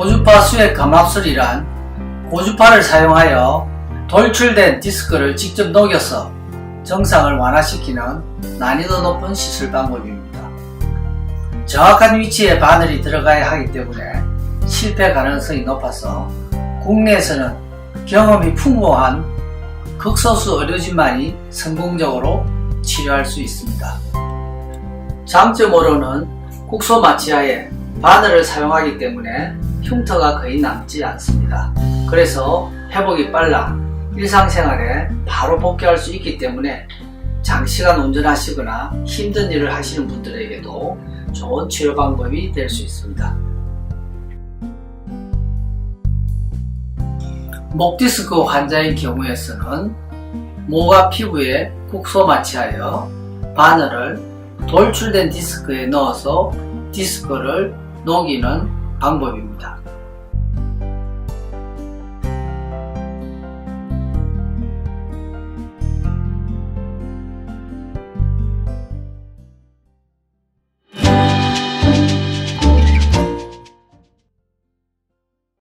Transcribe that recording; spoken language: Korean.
고주파수의 감압술이란 고주파를 사용하여 돌출된 디스크를 직접 녹여서 정상을 완화시키는 난이도 높은 시술 방법입니다. 정확한 위치에 바늘이 들어가야 하기 때문에 실패 가능성이 높아서 국내에서는 경험이 풍부한 극소수 의료진만이 성공적으로 치료할 수 있습니다. 장점으로는 국소 마취하에 바늘을 사용하기 때문에 흉터가 거의 남지 않습니다. 그래서 회복이 빨라 일상생활에 바로 복귀할 수 있기 때문에 장시간 운전하시거나 힘든 일을 하시는 분들에게도 좋은 치료 방법이 될 수 있습니다. 목 디스크 환자인 경우에서는 모가 피부에 국소 마취하여 바늘을 돌출된 디스크에 넣어서 디스크를 녹이는 방법입니다.